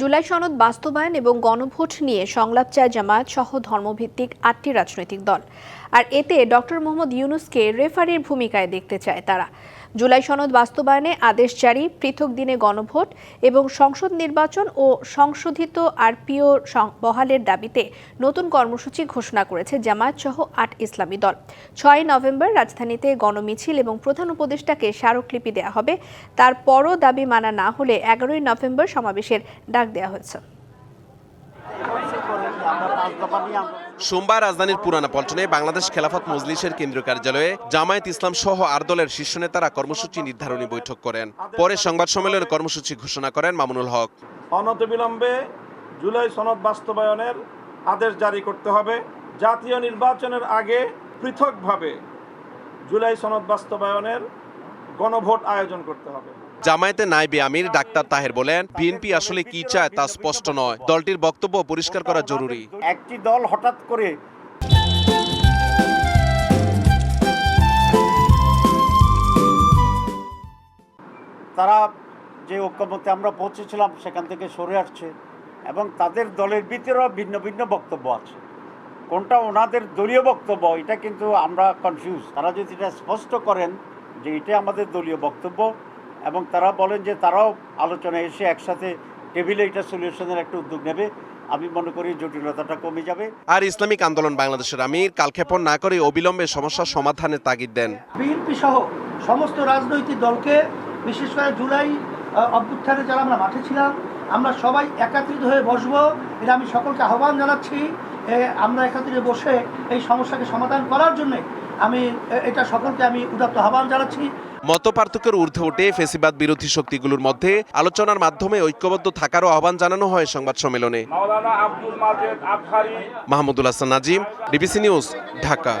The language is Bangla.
জুলাই সনদ বাস্তবায়ন এবং গণভোট নিয়ে সংলাপ চায় জামায়াত সহ ধর্মভিত্তিক আটটি রাজনৈতিক দল। আর এতে ডক্টর মোহাম্মদ ইউনুসকে রেফারির ভূমিকায় দেখতে চায় তারা। জুলাই সনদ বাস্তবায়নে আদেশ জারি, পৃথক দিনে গণভোট এবং সংসদ নির্বাচন ও সংশোধিত আরপিও বহালের দাবিতে নতুন কর্মসূচি ঘোষণা করেছে জামায়াত সহ আট ইসলামী দল। ছয় নভেম্বর রাজধানীতে গণমিছিল এবং প্রধান উপদেষ্টাকে স্মারকলিপি দেওয়া হবে। তারপরও দাবি মানা না হলে এগারোই নভেম্বর সমাবেশের ডাক দেওয়া হয়েছে। সোমবার রাজধানীর পুরানা পল্টনে বাংলাদেশ খেলাফত মজলিসের কেন্দ্রীয় কার্যালয়ে জামায়াত ইসলাম সহ আর দলের শীর্ষ নেতারা কর্মসূচি নির্ধারণী বৈঠক করেন। পরে সংবাদ সম্মেলনে কর্মসূচি ঘোষণা করেন মামুনুল হক। অনতিবিলম্বে জুলাই সনদ বাস্তবায়নের আদেশ জারি করতে হবে। জাতীয় নির্বাচনের আগে পৃথকভাবে জুলাই সনদ বাস্তবায়নের গণভোট আয়োজন করতে হবে। জামায়াতে নাইবে আমির ডাক্তার তাহের বলেন বিএনপি আসলে কি চায় তা স্পষ্ট নয়। দলটির বক্তব্য পরিষ্কার করা জরুরি। একটি দল হঠাৎ করে তারা যে ঐক্যমতে আমরা পৌঁছেছিলাম সেখান থেকে সরে আসছে এবং তাদের দলের ভিতরেও ভিন্ন ভিন্ন বক্তব্য আছে। কোনটা ওনাদের দলীয় বক্তব্য এটা কিন্তু আমরা কনফিউজ তারা যদি এটা স্পষ্ট করেন যে এটা আমাদের দলীয় বক্তব্য এবং তারা বলেন যে তারাও আলোচনায় এসে একসাথে টেবিলে এটা সলিউশনের একটা উদ্যোগ নেবে। আমি মনে করি জটিলতাটা কমে যাবে। আর ইসলামিক আন্দোলন বাংলাদেশের আমির কালক্ষেপণ না করে অবিলম্বে সমস্যা সমাধানের তাগিদ দেন। বিএনপি সহ সমস্ত রাজনৈতিক দলকে বিশেষ করে জুলাই অভ্যুত্থানে যারা আমরা মাঠে ছিলাম আমরা সবাই একাত্রিত হয়ে বসবো। এটা আমি সকলকে আহ্বান জানাচ্ছি আমরা একাত্রিত বসে এই সমস্যাকে সমাধান করার জন্য আমি এটা সকলকে আমি উদাত্ত আহ্বান জানাচ্ছি। মত পার্থক্যের ঊর্ধ্বে উঠে ফেসিবাদ বিরোধী শক্তিগুলোর মধ্যে আলোচনার মাধ্যমে ঐক্যবদ্ধ থাকারও আহ্বান জানানো হয় সংবাদ সম্মেলনে। Maulana Abdul Majed আবহারি। Mahmudul Hasan Nazim DBC news Dhaka.